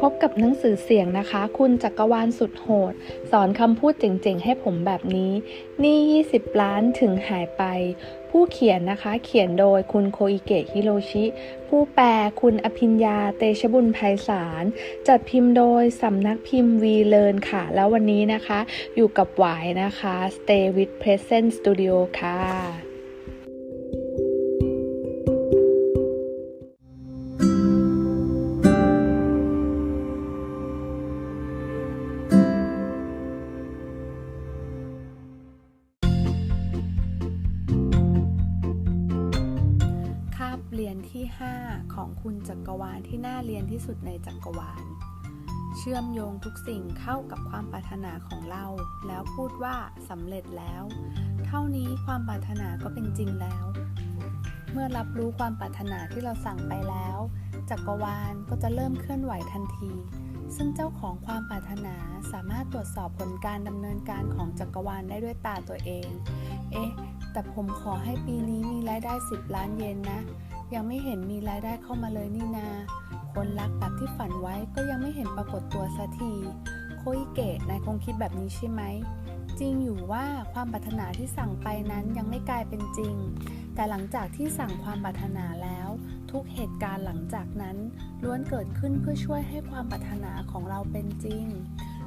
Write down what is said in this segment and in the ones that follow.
พบกับหนังสือเสียงนะคะ คุณจักรวาลสุดโหด สอนคำพูดเจ๋งๆ ให้ผมแบบนี้ นี่ 20 ล้านถึงหายไป ผู้เขียนนะคะ เขียนโดยคุณโคอิเกะฮิโรชิ ผู้แปลคุณอภิญญาเตชบุญไพศาล จัดพิมพ์โดยสำนักพิมพ์วีเลินค่ะ แล้ววันนี้นะคะ อยู่กับหวายนะคะ Stay with Present Studio ค่ะ ยนที่ 5 ของคุณจักรวาลที่น่าเรียนที่สุดในจักรวาล เชื่อมโยงทุกสิ่งเข้ากับความปรารถนาของเรา แล้วพูดว่าสำเร็จแล้ว เท่านี้ความปรารถนาก็เป็นจริงแล้ว เมื่อรับรู้ความปรารถนาที่เราสั่งไปแล้ว จักรวาลก็จะเริ่มเคลื่อนไหวทันที ซึ่งเจ้าของความปรารถนาสามารถตรวจสอบผลการดำเนินการของจักรวาลได้ด้วยตาตัวเอง เอ๊ะแต่ผมขอให้ปีนี้มีรายได้ 10 ล้านเยนนะ ยังไม่เห็นมีรายได้เข้ามาเลยนี่นา คนรักแบบที่ฝันไว้ก็ยังไม่เห็นปรากฏตัวสักทีโคอิเกะนายคงคิดแบบนี้ใช่ไหม จริงอยู่ว่าความปรารถนาที่สั่งไปนั้นยังไม่กลายเป็นจริง แต่หลังจากที่สั่งความปรารถนาแล้ว ทุกเหตุการณ์หลังจากนั้นล้วนเกิดขึ้นเพื่อช่วยให้ความปรารถนาของเราเป็นจริง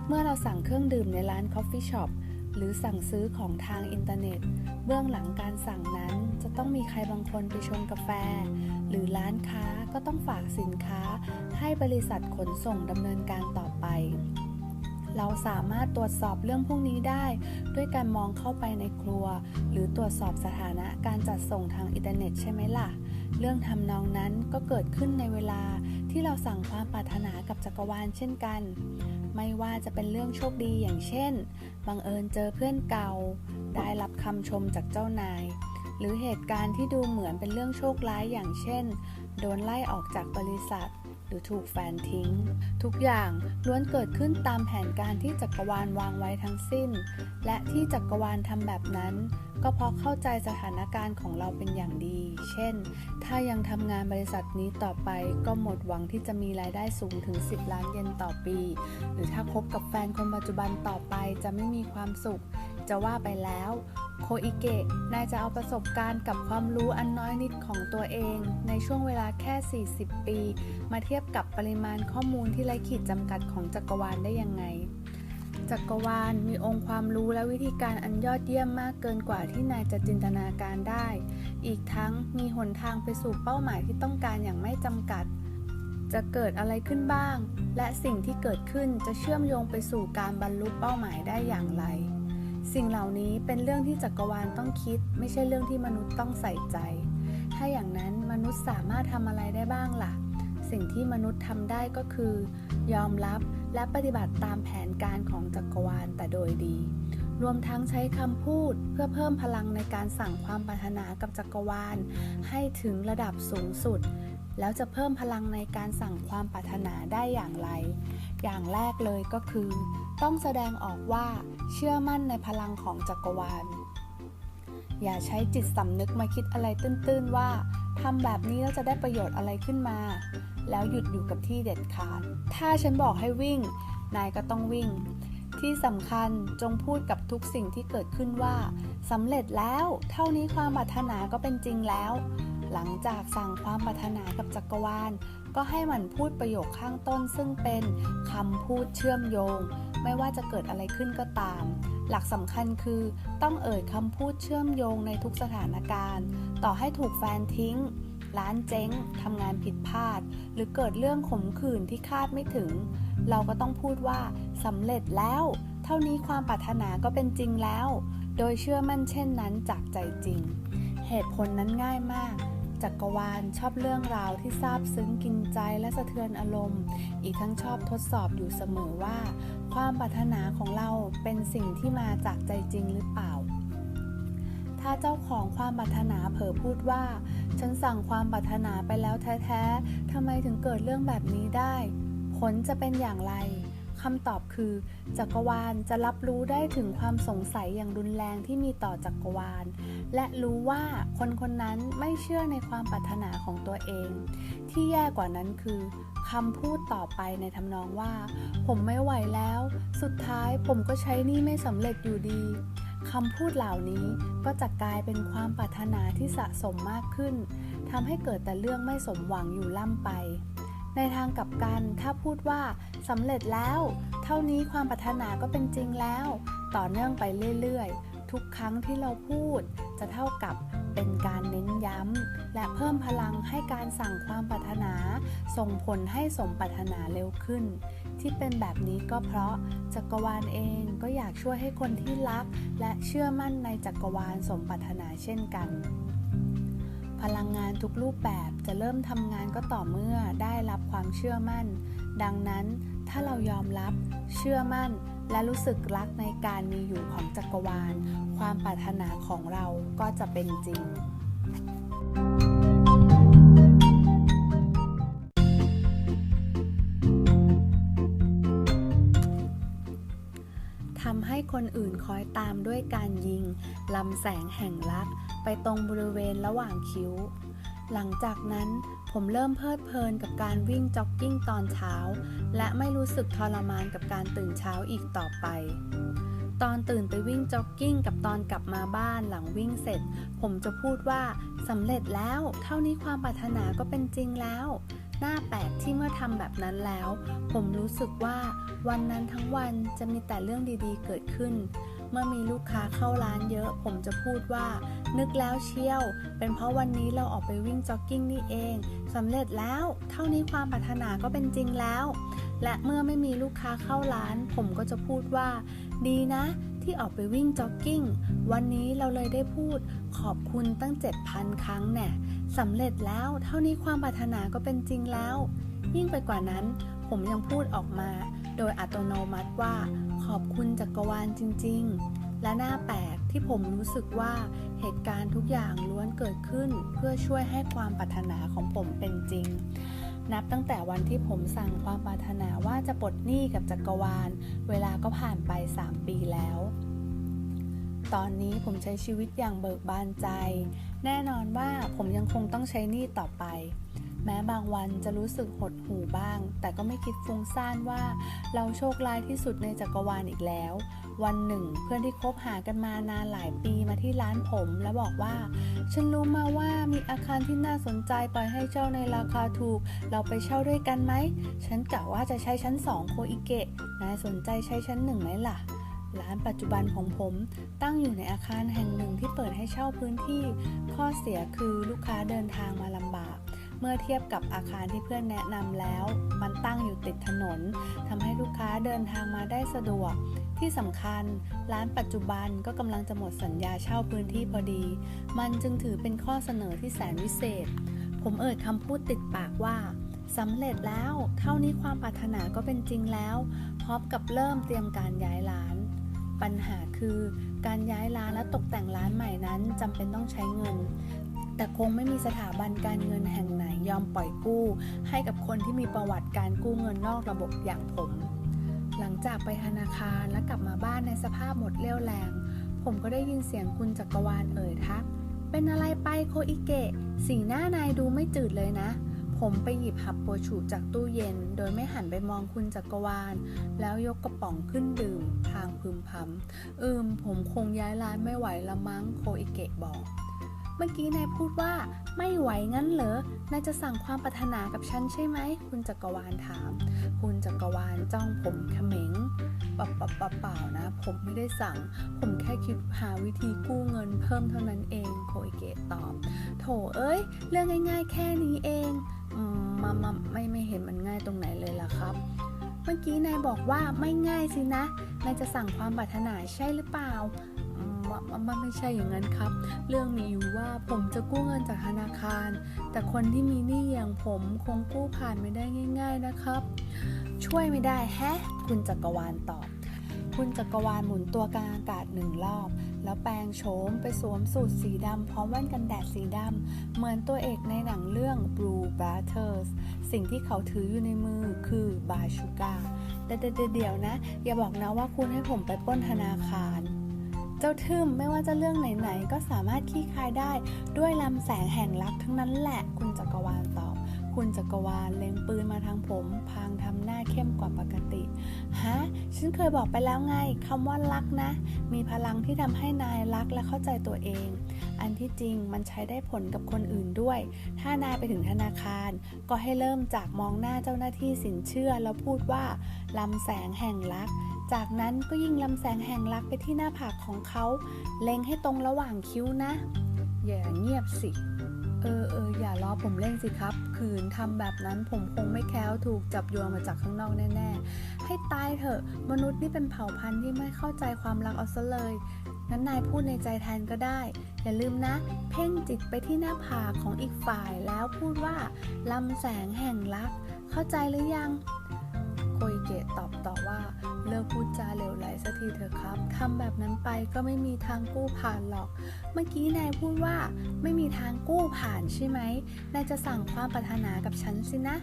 เมื่อเราสั่งเครื่องดื่มในร้านคอฟฟี่ช็อปหรือสั่งซื้อของทางอินเทอร์เน็ต เบื้องหลังการสั่งนั้น ต้องมีใครบางคนไปชงกาแฟ หรือร้านค้าก็ต้องฝากสินค้า ให้บริษัทขนส่งดำเนินการต่อไป เราสามารถตรวจสอบเรื่องพวกนี้ได้ ด้วยการมองเข้าไปในครัว หรือตรวจสอบสถานะการจัดส่งทางอินเทอร์เน็ตใช่ไหมล่ะ เรื่องทำนองนั้นก็เกิดขึ้นในเวลาที่เราสั่งความปรารถนากับจักรวาลเช่นกันไม่ว่าจะเป็นเรื่องโชคดีอย่างเช่น บังเอิญเจอเพื่อนเก่า ได้รับคำชมจากเจ้านาย หรือเหตุการณ์ที่ดูเหมือนเป็นเรื่องโชคร้ายอย่างเช่น โดนไล่ออกจากบริษัท หรือถูกแฟนทิ้ง ทุกอย่างล้วนเกิดขึ้นตามแผนการที่จักรวาลวางไว้ทั้งสิ้น และที่จักรวาลทำแบบนั้นก็เพราะเข้าใจสถานการณ์ของเราเป็นอย่างดี เช่น ถ้ายังทำงานบริษัทนี้ต่อไปก็หมดหวังที่จะมีรายได้สูงถึง 10 ล้านเยนต่อปี หรือถ้าคบกับแฟนคนปัจจุบันต่อไปจะไม่มีความสุข จะว่าไปแล้ว โคอิเกะนายจะเอาประสบการณ์กับความรู้อันน้อยนิดของตัวเอง ในช่วงเวลาแค่ 40 ปี มาเทียบกับปริมาณข้อมูลที่ไร้ขีดจำกัดของจักรวาลได้ยังไง จักรวาลมีองค์ความรู้และวิธีการอันยอดเยี่ยมมากเกินกว่าที่นายจะจินตนาการได้ อีกทั้งมีหนทางไปสู่เป้าหมายที่ต้องการอย่างไม่จำกัด จะเกิดอะไรขึ้นบ้าง และสิ่งที่เกิดขึ้นจะเชื่อมโยงไปสู่การบรรลุเป้าหมายได้อย่างไร สิ่งเหล่านี้เป็นเรื่องที่จักรวาลต้องคิด ไม่ใช่เรื่องที่มนุษย์ต้องใส่ใจ ถ้าอย่างนั้นมนุษย์สามารถทำอะไรได้บ้างล่ะ สิ่งที่มนุษย์ทำได้ก็คือ ยอมรับและปฏิบัติตามแผนการของจักรวาลแต่โดยดี รวมทั้งใช้คำพูดเพื่อเพิ่มพลังในการสั่งความปรารถนากับจักรวาล ให้ถึงระดับสูงสุด แล้วจะเพิ่มพลังในการสั่งความปรารถนาได้อย่างไร อย่างแรกเลยก็คือ ต้องแสดงออกว่าเชื่อมั่นในพลังของจักรวาล อย่าใช้จิตสำนึกมาคิดอะไรตื้นๆว่าทำแบบนี้แล้วจะได้ประโยชน์อะไรขึ้นมา แล้วหยุดอยู่กับที่เด็ดขาด ถ้าฉันบอกให้วิ่ง นายก็ต้องวิ่ง ที่สำคัญจงพูดกับทุกสิ่งที่เกิดขึ้นว่าสำเร็จแล้ว เท่านี้ความปรารถนาก็เป็นจริงแล้ว หลังจากสั่งความปรารถนากับจักรวาล ก็ให้มันพูดประโยคข้างต้นซึ่งเป็นคำพูดเชื่อมโยง ไม่ว่าจะเกิดอะไรขึ้นก็ตาม หลักสำคัญคือต้องเอ่ยคำพูดเชื่อมโยงในทุกสถานการณ์ ต่อให้ถูกแฟนทิ้ง ร้านเจ๊งทำงานผิดพลาด หรือเกิดเรื่องขมขื่นที่คาดไม่ถึง เราก็ต้องพูดว่าสำเร็จแล้ว เท่านี้ความปรารถนาก็เป็นจริงแล้ว โดยเชื่อมั่นเช่นนั้นจากใจจริง เหตุผลนั้นง่ายมาก จักรวาลชอบเรื่องราวที่ซาบซึ้งกินใจและสะเทือนอารมณ์ อีกทั้งชอบทดสอบอยู่เสมอว่า ความปรารถนาของเราเป็นสิ่งที่มาจากใจจริงหรือเปล่า ถ้าเจ้าของความปรารถนาเผลอพูดว่า ฉันสั่งความปรารถนาไปแล้วแท้ๆทำไมถึงเกิดเรื่องแบบนี้ได้ ผลจะเป็นอย่างไร คำตอบคือ จักรวาลจะรับรู้ได้ถึงความสงสัยอย่างรุนแรงที่มีต่อจักรวาล และรู้ว่าคนคนนั้นไม่เชื่อในความปรารถนาของตัวเอง ที่แย่กว่านั้นคือคำพูดต่อไปในทำนองว่า ผมไม่ไหวแล้ว สุดท้ายผมก็ใช้นี่ไม่สำเร็จอยู่ดีคำพูดเหล่านี้ก็จะกลายเป็นความปรารถนาที่สะสมมากขึ้นทำให้เกิดแต่เรื่องไม่สมหวังอยู่ล่ำไป ในทางกลับกันถ้าพูดว่าสำเร็จแล้ว เท่านี้ความปรารถนาก็เป็นจริงแล้ว ต่อเนื่องไปเรื่อยๆ ทุกครั้งที่เราพูด จะเท่ากับเป็นการเน้นย้ำ และเพิ่มพลังให้การสั่งความปรารถนา ส่งผลให้สมปรารถนาเร็วขึ้น ที่เป็นแบบนี้ก็เพราะจักรวาลเองก็อยากช่วยให้คนที่รัก และเชื่อมั่นในจักรวาลสมปรารถนาเช่นกัน พลังงานทุกรูปแบบจะเริ่มทำงานก็ต่อเมื่อได้รับความเชื่อมั่น ดังนั้นถ้าเรายอมรับ เชื่อมั่น และรู้สึกรักในการมีอยู่ของจักรวาล ความปรารถนาของเราก็จะเป็นจริง ทำให้คนอื่นคอยตามด้วยการยิงลำแสงแห่งรัก ไปตรงบริเวณระหว่างคิ้ว หลังจากนั้นผมเริ่มเพลิดเพลินกับการวิ่งจ็อกกิ้งตอนเช้า และไม่รู้สึกทรมานกับการตื่นเช้าอีกต่อไป ตอนตื่นไปวิ่งจ็อกกิ้งกับตอนกลับมาบ้านหลังวิ่งเสร็จ ผมจะพูดว่าสำเร็จแล้ว เท่านี้ความปรารถนาก็เป็นจริงแล้วหน้าแปลกที่เมื่อทำแบบนั้นแล้ว ผมรู้สึกว่าวันนั้นทั้งวันจะมีแต่เรื่องดีๆ เกิดขึ้น เมื่อมีลูกค้าเข้าร้านเยอะ ผมจะพูดว่า นึกแล้วเชียว เป็นเพราะวันนี้เราออกไปวิ่งจ็อกกิ้งนี่เองสำเร็จแล้ว เท่านี้ความปรารถนาก็เป็นจริงแล้ว และเมื่อไม่มีลูกค้าเข้าร้าน ผมก็จะพูดว่า ดีนะ ที่ออกไปวิ่งจ็อกกิ้งวันนี้เราเลยได้พูด ขอบคุณตั้ง 7,000 ครั้งแน่สำเร็จแล้ว เท่านี้ความปรารถนาก็เป็นจริงแล้ว ยิ่งไปกว่านั้น ผมยังพูดออกมา โดยอัตโนมัติว่า ขอบคุณจักรวาลจริง ๆ และน่าแปลกที่ผมรู้สึกว่าเหตุการณ์ทุกอย่างล้วนเกิดขึ้น เพื่อช่วยให้ความปรารถนาของผมเป็นจริง นับตั้งแต่วันที่ผมสั่งความปรารถนาว่าจะปลดหนี้กับจักรวาล เวลาก็ผ่านไป 3 ปีแล้ว ตอนนี้ผมใช้ชีวิตอย่างเบิกบานใจ แน่นอนว่าผมยังคงต้องใช้หนี้ต่อไป แม้บางวันจะรู้สึกหดหู่บ้าง แต่ก็ไม่คิดฟุ้งซ่านว่า เราโชคร้ายที่สุดในจักรวาลอีกแล้ว วันหนึ่ง เพื่อนที่คบหากันมานานหลายปีมาที่ร้านผม และบอกว่า ฉันรู้มาว่ามีอาคารที่น่าสนใจปล่อยให้เช่าในราคาถูก เราไปเช่าด้วยกันไหม ฉันกะว่าจะใช้ชั้นสองโคอิเกะนายสนใจใช้ชั้นหนึ่งไหมล่ะร้านปัจจุบันของผมตั้งอยู่ในอาคารแห่งหนึ่งที่เปิดให้เช่าพื้นที่ ข้อเสียคือลูกค้าเดินทางมาลำบาก เมื่อเทียบกับอาคารที่เพื่อนแนะนำแล้ว มันตั้งอยู่ติดถนนทำให้ลูกค้าเดินทางมาได้สะดวก ที่สำคัญร้านปัจจุบันก็กำลังจะหมดสัญญาเช่าพื้นที่พอดี มันจึงถือเป็นข้อเสนอที่แสนวิเศษ ผมเอ่ยคำพูดติดปากว่าสำเร็จแล้วเท่านี้ความปรารถนาก็เป็นจริงแล้ว พร้อมกับเริ่มเตรียมการย้ายร้าน ปัญหาคือการย้ายร้านและตกแต่งร้านใหม่นั้นจำเป็นต้องใช้เงิน แต่คงไม่มีสถาบันการเงินแห่งไหนยอมปล่อยกู้ ให้กับคนที่มีประวัติการกู้เงินนอกระบบอย่างผม หลังจากไปธนาคารและกลับมาบ้านในสภาพหมดเรี่ยวแรง ผมก็ได้ยินเสียงคุณจักรวาลเอ่ยทัก เป็นอะไรไปโคอิเกะ สีหน้านายดูไม่จืดเลยนะ ผมไปหยิบหับโปชูจากตู้เย็น โดยไม่หันไปมองคุณจักรวาล แล้วยกกระป๋องขึ้นดื่ม ทางพึมพำอืมผมคงย้ายร้านไม่ไหวละมั้งโคอิเกะบอก เมื่อกี้นายพูดว่าไม่ไหวงั้นเหรอ นายจะสั่งความปรารถนากับฉันใช่ไหม คุณจักรวาลถาม คุณจักรวาลจ้องผมเขม็งปล่าเปล่าเปล่าเปล่านะ ผมไม่ได้สั่ง ผมแค่คิดหาวิธีกู้เงินเพิ่มเท่านั้นเองโคอิเกะตอบ โถเอ้ย เรื่องง่ายๆ แค่นี้เองมามาไม่ไม่เห็นมันง่ายตรงไหนเลยล่ะครับ เมื่อกี้นายบอกว่าไม่ง่ายสินะ นายจะสั่งความปรารถนาใช่หรือเปล่า อืมมันไม่ใช่อย่างนั้นครับ เรื่องมีอยู่ว่าผมจะกู้เงินจากธนาคาร แต่คนที่มีหนี้อย่างผมคงกู้ผ่านไม่ได้ง่าย ๆนะครับ ช่วยไม่ได้แฮะ คุณจักรวาลตอบคุณจักรวาลหมุนตัวกลางอากาศหนึ่งรอบ แล้วแปลงโฉมไปสวมสูทสีดำพร้อมแว่นกันแดดสีดำ เหมือนตัวเอกในหนังเรื่อง Blue Brothers สิ่งที่เขาถืออยู่ในมือคือบาชูกาเดี๋ยวๆเดี๋ยวนะ อย่าบอกนะว่าคุณให้ผมไปปล้นธนาคาร จ้าทึมไม่ว่าจะเรื่องไหนๆ ก็สามารถขี้คายได้ด้วยลำแสงแห่งรักทั้งนั้นแหละ คุณจักรวาลตอบ คุณจักรวาลเล็งปืนมาทางผม พางทำหน้าเข้มกว่าปกติ ฮะ ฉันเคยบอกไปแล้วไงคำว่ารักนะ มีพลังที่ทำให้นายรักและเข้าใจตัวเอง อันที่จริงมันใช้ได้ผลกับคนอื่นด้วย ถ้านายไปถึงธนาคาร ก็ให้เริ่มจากมองหน้าเจ้าหน้าที่สินเชื่อแล้วพูดว่าลำแสงแห่งรัก จากนั้นก็ยิงลำแสงแห่งรักไปที่หน้าผากของเขา เล็งให้ตรงระหว่างคิ้วนะ อย่าเงียบสิ เออเอออย่าล้อผมเล่นสิครับขืนทำแบบนั้นผมคงไม่แคล้วถูกจับโยงมาจากข้างนอกแน่ๆ ให้ตายเถอะ มนุษย์นี่เป็นเผ่าพันธุ์ที่ไม่เข้าใจความรักเอาซะเลย งั้นนายพูดในใจแทนก็ได้ อย่าลืมนะ เพ่งจิตไปที่หน้าผากของอีกฝ่ายแล้วพูดว่าลำแสงแห่งรัก เข้าใจหรือยัง โคอิเกะตอบต่อว่า เลิกพูดจาเหลวไหลสักทีเถอะครับทำแบบนั้นไปก็ไม่มีทางกู้ผ่านหรอก เมื่อกี้นายพูดว่าไม่มีทางกู้ผ่านใช่ไหมนายจะสั่งความปรารถนากับฉันสินะ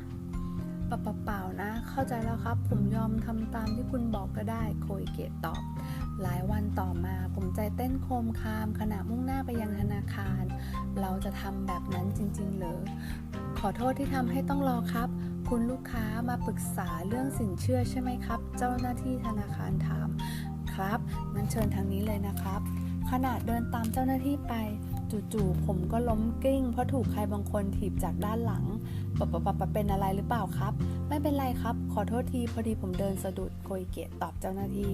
เปล่าเปล่าๆนะ เข้าใจแล้วครับ ผมยอมทำตามที่คุณบอกก็ได้โคอิเกะตอบ หลายวันต่อมาผมใจเต้นโคมคามขณะมุ่งหน้าไปยังธนาคาร เราจะทำแบบนั้นจริง ๆ เหรอขอโทษที่ทำให้ต้องรอครับ คุณลูกค้ามาปรึกษาเรื่องสินเชื่อใช่ไหมครับ เจ้าหน้าที่ธนาคารถาม ครับงั้นเชิญทางนี้เลยนะครับ ขณะเดินตามเจ้าหน้าที่ไป จู่ๆผมก็ล้มกิ้ง เพราะถูกใครบางคนถีบจากด้านหลังปะปะปะปะเป็นอะไรหรือเปล่าครับ ไม่เป็นไรครับ ขอโทษทีพอดีผมเดินสะดุดโคยเกะตอบเจ้าหน้าที่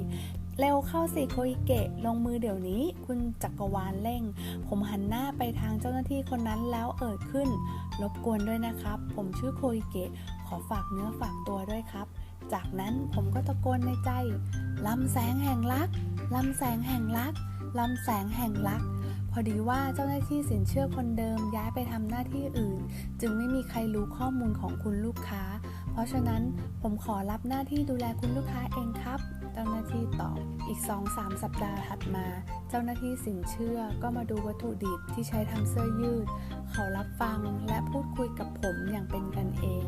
เร็วเข้าสิโคอิเกะลงมือเดี๋ยวนี้ คุณจักรวาลเร่ง ผมหันหน้าไปทางเจ้าหน้าที่คนนั้นแล้วเอ่ยขึ้น รบกวนด้วยนะครับ ผมชื่อโคอิเกะ ขอฝากเนื้อฝากตัวด้วยครับ จากนั้นผมก็ตะโกนในใจลำแสงแห่งรักลำแสงแห่งรักลำแสงแห่งรัก พอดีว่าเจ้าหน้าที่สินเชื่อคนเดิมย้ายไปทำหน้าที่อื่น จึงไม่มีใครรู้ข้อมูลของคุณลูกค้า เพราะฉะนั้นผมขอรับหน้าที่ดูแลคุณลูกค้าเองครับ เจ้าหน้าที่ตอบ อีก 2-3 สัปดาห์ถัดมา เจ้าหน้าที่สินเชื่อก็มาดูวัตถุดิบที่ใช้ทำเสื้อยืด เขารับฟังและพูดคุยกับผมอย่างเป็นกันเอง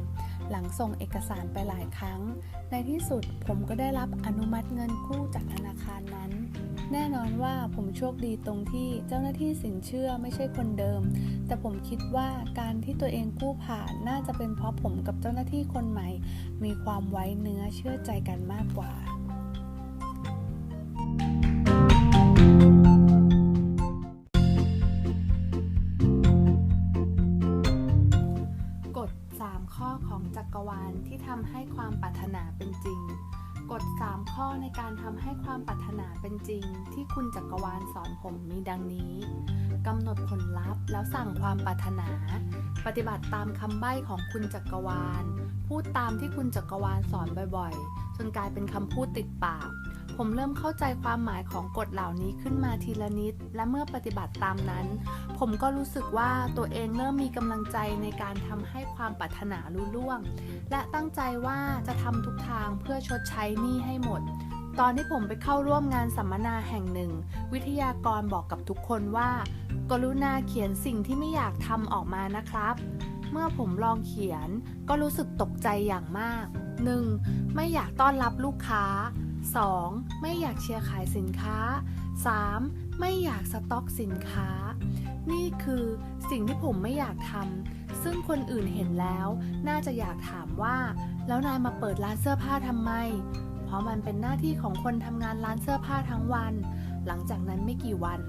หลังส่งเอกสารไปหลายครั้ง ในที่สุดผมก็ได้รับอนุมัติเงินกู้จากธนาคารนั้น แน่นอนว่าผมโชคดีตรงที่เจ้าหน้าที่สินเชื่อไม่ใช่คนเดิม แต่ผมคิดว่าการที่ตัวเองกู้ผ่านน่าจะเป็นเพราะผมกับเจ้าหน้าที่คนใหม่ มีความไว้เนื้อเชื่อใจกันมากกว่า ในการทำให้ความปรารถนาเป็นจริง ที่คุณจักรวาลสอนผมมีดังนี้กำหนดผลลัพธ์แล้วสั่งความปรารถนา ปฏิบัติตามคำใบ้ของคุณจักรวาล พูดตามที่คุณจักรวาลสอนบ่อยๆ จนกลายเป็นคำพูดติดปาก ผมเริ่มเข้าใจความหมายของกฎเหล่านี้ขึ้นมาทีละนิด และเมื่อปฏิบัติตามนั้น ผมก็รู้สึกว่าตัวเองเริ่มมีกำลังใจในการทำให้ความปรารถนาลุล่วง และตั้งใจว่าจะทำทุกทางเพื่อชดใช้หนี้ให้หมด ตอนที่ผมไปเข้าร่วมงานสัมมนาแห่งหนึ่ง วิทยากรบอกกับทุกคนว่า กรุณาเขียนสิ่งที่ไม่อยากทำออกมานะครับ เมื่อผมลองเขียนก็รู้สึกตกใจอย่างมาก 1. ไม่อยากต้อนรับลูกค้า 2. ไม่อยากเชียร์ขายสินค้า 3. ไม่อยากสต็อกสินค้า นี่คือสิ่งที่ผมไม่อยากทำซึ่งคนอื่นเห็นแล้ว น่าจะอยากถามว่า แล้วนายมาเปิดร้านเสื้อผ้าทำไม เพราะมันเป็นหน้าที่ของคนทำงานร้านเสื้อผ้าทั้งวัน หลังจากนั้นไม่กี่วัน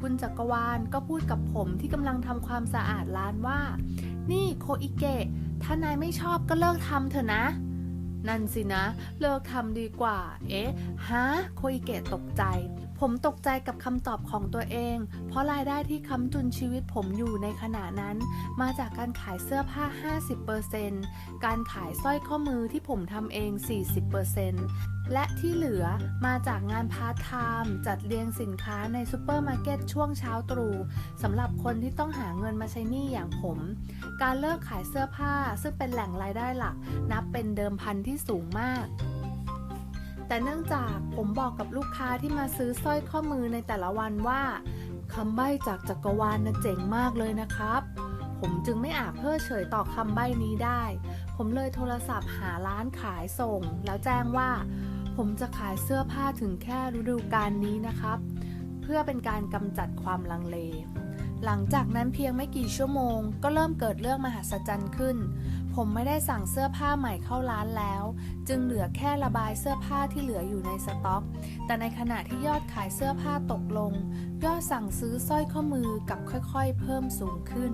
คุณจักรวาลก็พูดกับผมที่กำลังทำความสะอาดร้านว่า นี่โคอิเกะ ถ้านายไม่ชอบก็เลิกทำเถอะนะ นั่นสินะ เลิกทำดีกว่า เอ๊ะ ฮะ โคอิเกะตกใจ ผมตกใจกับคำตอบของตัวเอง เพราะรายได้ที่ค้ำจุนชีวิตผมอยู่ในขณะนั้น มาจากการขายเสื้อผ้า 50%การขายสร้อยข้อมือที่ผมทำเอง 40%และที่เหลือมาจากงานพาร์ทไทม์จัดเรียงสินค้าในซูเปอร์มาร์เก็ตช่วงเช้าตรู่สำหรับคนที่ต้องหาเงินมาใช้หนี้อย่างผม การเลิกขายเสื้อผ้าซึ่งเป็นแหล่งรายได้หลัก นับเป็นเดิมพันที่สูงมาก แต่เนื่องจากผมบอกกับลูกค้าที่มาซื้อสร้อยข้อมือในแต่ละวันว่าคำใบ้จากจักรวาลนะเจ๋งมากเลยนะครับ ผมจึงไม่อาจเพิกเฉยต่อคำใบ้นี้ได้ ผมเลยโทรศัพท์หาร้านขายส่ง แล้วแจ้งว่า ผมจะขายเสื้อผ้าถึงแค่ฤดูกาลนี้นะครับ เพื่อเป็นการกำจัดความลังเล หลังจากนั้นเพียงไม่กี่ชั่วโมง ก็เริ่มเกิดเรื่องมหัศจรรย์ขึ้น ผมไม่ได้สั่งเสื้อผ้าใหม่เข้าร้านแล้ว จึงเหลือแค่ระบายเสื้อผ้าที่เหลืออยู่ในสต็อก แต่ในขณะที่ยอดขายเสื้อผ้าตกลง ยอดสั่งซื้อสร้อยข้อมือกับค่อยๆ เพิ่มสูงขึ้น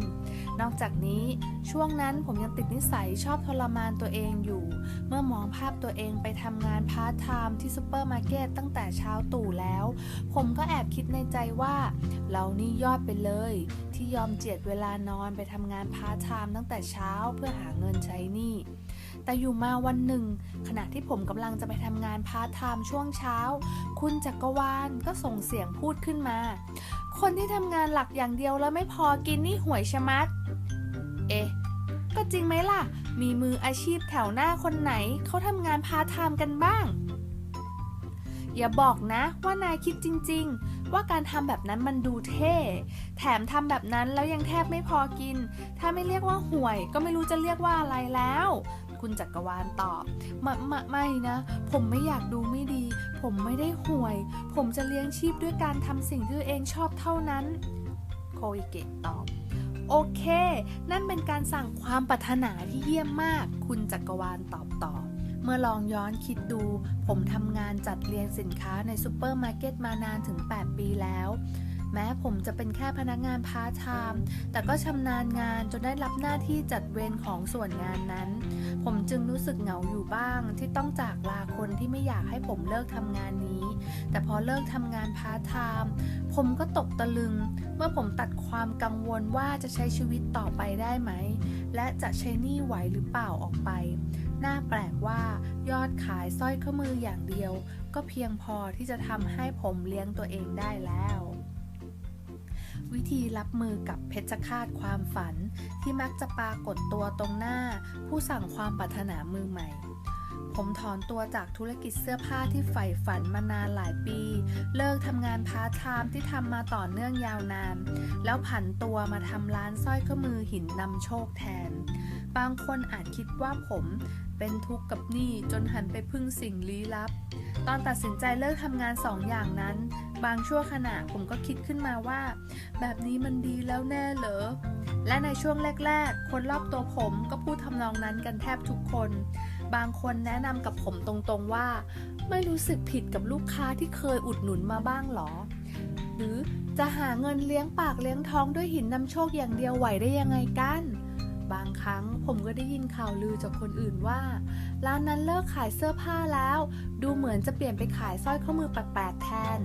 นอกจากนี้ช่วงนั้นผมยังติดนิสัยชอบทรมานตัวเองอยู่ เมื่อมองภาพตัวเองไปทำงานพาร์ทไทม์ที่ซูเปอร์มาร์เก็ตตั้งแต่เช้าตู่แล้ว ผมก็แอบคิดในใจว่า เรานี่ยอดไปเลย ที่ยอมเจียดเวลานอนไปทำงานพาร์ทไทม์ตั้งแต่เช้าเพื่อหาเงินใช้หนี้ แต่อยู่มาวันหนึ่ง ขณะที่ผมกำลังจะไปทำงานพาร์ทไทม์ช่วงเช้า คุณจักรวาลก็ส่งเสียงพูดขึ้นมา คนที่ทำงานหลักอย่างเดียวแล้วไม่พอกินนี่ห่วยชะมัด เอ๊ะก็จริงไหมล่ะ มีมืออาชีพแถวหน้าคนไหนเขาทำงานพาร์ทไทม์กันบ้าง อย่าบอกนะว่านายคิดจริง ๆ ว่าการทำแบบนั้นมันดูเท่ แถมทำแบบนั้นแล้วยังแทบไม่พอกิน ถ้าไม่เรียกว่าห่วย ก็ไม่รู้จะเรียกว่าอะไรแล้ว คุณจักรวาลตอบม่ไม่ไม่นะ ผมไม่อยากดูไม่ดี ผมไม่ได้ห่วย ผมจะเลี้ยงชีพด้วยการทำสิ่งที่ตัวเองชอบเท่านั้น โคอิเกะตอบโอเค นั่นเป็นการสั่งความปรารถนาที่เยี่ยมมาก คุณจักรวาลตอบต่อ เมื่อลองย้อนคิดดู ผมทำงานจัดเรียงสินค้าในซูเปอร์มาร์เก็ตมานานถึง 8 ปีแล้ว แม้ผมจะเป็นแค่พนักงานพาร์ทไทม์แต่ก็ชำนาญงานจนได้รับหน้าที่จัดเวรของส่วนงานนั้น ผมจึงรู้สึกเหงาอยู่บ้าง ที่ต้องจากลาคนที่ไม่อยากให้ผมเลิกทำงานนี้ แต่พอเลิกทำงานพาร์ทไทม์ผมก็ตกตะลึง เมื่อผมตัดความกังวลว่าจะใช้ชีวิตต่อไปได้ไหม และจะใช้หนี้ไหวหรือเปล่าออกไปน่าแปลกว่ายอดขายสร้อยข้อมืออย่างเดียว ก็เพียงพอที่จะทำให้ผมเลี้ยงตัวเองได้แล้ว วิธีรับมือกับเพชฌฆาตความฝัน ที่มักจะปรากฏตัวตรงหน้า ผู้สั่งความปรารถนามือใหม่ ผมถอนตัวจากธุรกิจเสื้อผ้าที่ใฝ่ฝันมานานหลายปี เลิกทำงานพาร์ทไทม์ที่ทำมาต่อเนื่องยาวนาน แล้วผันตัวมาทำร้านสร้อยข้อมือหินนำโชคแทน บางคนอาจคิดว่าผมเป็นทุกข์กับหนี้จนหันไปพึ่งสิ่งลี้ลับ ตอนตัดสินใจเลิกทำงานสองอย่างนั้น บางชั่วขณะผมก็คิดขึ้นมาว่า แบบนี้มันดีแล้วแน่เหรอ และในช่วงแรก ๆ คนรอบตัวผมก็พูดทำนองนั้นกันแทบทุกคน บางคนแนะนำกับผมตรงๆว่า ไม่รู้สึกผิดกับลูกค้าที่เคยอุดหนุนมาบ้างหรอ หรือจะหาเงินเลี้ยงปากเลี้ยงท้องด้วยหินนำโชคอย่างเดียวไหวได้ยังไงกัน บางครั้งผมก็ได้ยินข่าวลือจากคนอื่นว่า ร้านนั้นเลิกขายเสื้อผ้าแล้ว ดูเหมือนจะเปลี่ยนไปขายสร้อยข้อมือแปลกๆแทน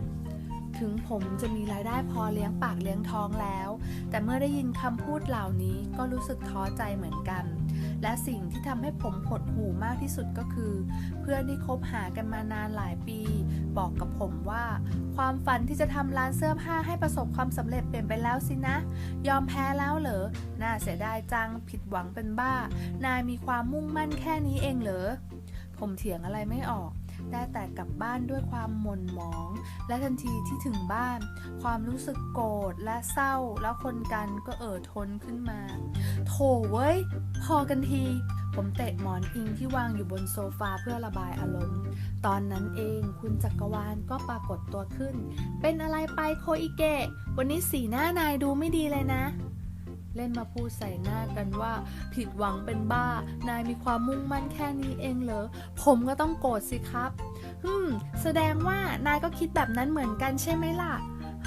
ถึงผมจะมีรายได้พอเลี้ยงปากเลี้ยงท้องแล้ว แต่เมื่อได้ยินคำพูดเหล่านี้ก็รู้สึกท้อใจเหมือนกัน และสิ่งที่ทำให้ผมหดหู่มากที่สุดก็คือ เพื่อนที่คบหากันมานานหลายปี บอกกับผมว่า ความฝันที่จะทำร้านเสื้อผ้าให้ประสบความสำเร็จเปลี่ยนไปแล้วสินะ ยอมแพ้แล้วเหรอ น่าเสียดายจังผิดหวังเป็นบ้า นายมีความมุ่งมั่นแค่นี้เองเหรอผมเถียงอะไรไม่ออก ได้แต่กลับบ้านด้วยความหม่นหมอง และทันทีที่ถึงบ้าน ความรู้สึกโกรธและเศร้าแล้วคนกันก็เอ่อทนขึ้นมา โถเว้ย พอกันทีผมเตะหมอนอิงที่วางอยู่บนโซฟาเพื่อระบายอารมณ์ ตอนนั้นเองคุณจักรวาลก็ปรากฏตัวขึ้น เป็นอะไรไปโคอิเกะ วันนี้สีหน้านายดูไม่ดีเลยนะ เล่นมาพูดใส่หน้ากันว่า ผิดหวังเป็นบ้า นายมีความมุ่งมั่นแค่นี้เองเหรอ ผมก็ต้องโกรธสิครับฮึมแสดงว่านายก็คิดแบบนั้นเหมือนกันใช่ไหมล่ะ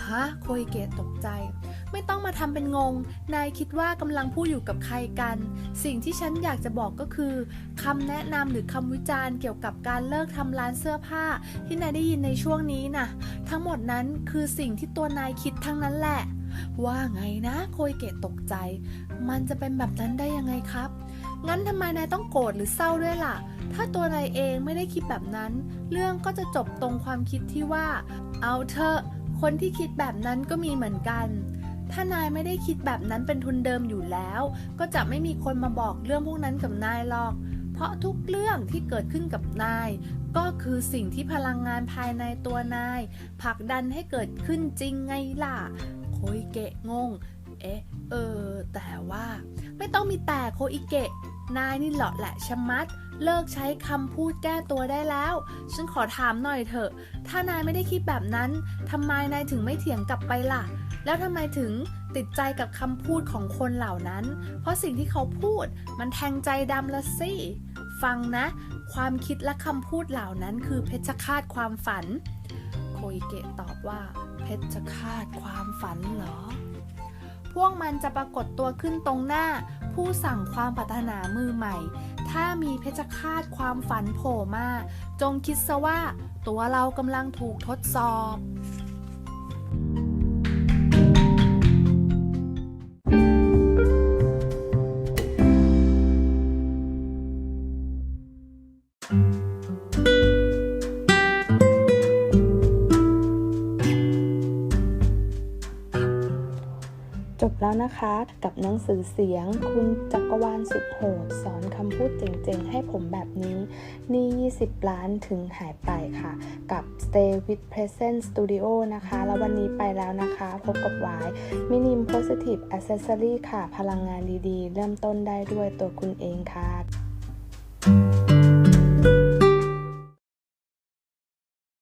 ฮะโคอิเกะตกใจ ไม่ต้องมาทำเป็นงง นายคิดว่ากำลังพูดอยู่กับใครกัน สิ่งที่ฉันอยากจะบอกก็คือคำแนะนำหรือคำวิจารณ์เกี่ยวกับการเลิกทำร้านเสื้อผ้า ที่นายได้ยินในช่วงนี้น่ะ ทั้งหมดนั้นคือสิ่งที่ตัวนายคิดทั้งนั้นแหละ ว่าไงนะโคอิเกะตกใจ มันจะเป็นแบบนั้นได้ยังไงครับ งั้นทำไมนายต้องโกรธหรือเศร้าด้วยล่ะ ถ้าตัวนายเองไม่ได้คิดแบบนั้น เรื่องก็จะจบตรงความคิดที่ว่า เอาเถอะคนที่คิดแบบนั้นก็มีเหมือนกัน ถ้านายไม่ได้คิดแบบนั้นเป็นทุนเดิมอยู่แล้ว ก็จะไม่มีคนมาบอกเรื่องพวกนั้นกับนายหรอก เพราะทุกเรื่องที่เกิดขึ้นกับนาย ก็คือสิ่งที่พลังงานภายในตัวนายผลักดันให้เกิดขึ้นจริงไงล่ะ โคอิเกะงง เอ๊ะ เออ แต่ว่า ไม่ต้องมีแต่โคอิเกะ นายนี่เหลาะแหละชะมัด เลิกใช้คำพูดแก้ตัวได้แล้ว ฉันขอถามหน่อยเถอะ ถ้านายไม่ได้คิดแบบนั้นทำไมนายถึงไม่เถียงกลับไปล่ะ แล้วทำไมถึงติดใจกับคำพูดของคนเหล่านั้น เพราะสิ่งที่เขาพูดมันแทงใจดำละสิ ฟังนะ ความคิดและคำพูดเหล่านั้นคือเพชฌฆาตความฝัน โคอิเกะตอบว่า เพชรจะคาดความฝันเหรอ พวกมันจะปรากฏตัวขึ้นตรงหน้า ผู้สั่งความปรารถนามือใหม่ ถ้ามีเพชรคาดความฝันโผล่มา จงคิดซะว่า ตัวเรากำลังถูกทดสอบ นะคะ กับหนังสือเสียง คุณจักรวาลสุดโหด สอนคำพูดเจ๋งๆ ให้ผมแบบนี้นี่ 20 ล้านถึงหายไปค่ะ กับ Stay with Present Studio นะคะ แล้ววันนี้ไปแล้วนะคะ พบกับวายมินิม Positive Accessory ค่ะ พลังงานดีๆ เริ่มต้นได้ด้วยตัวคุณเองค่ะ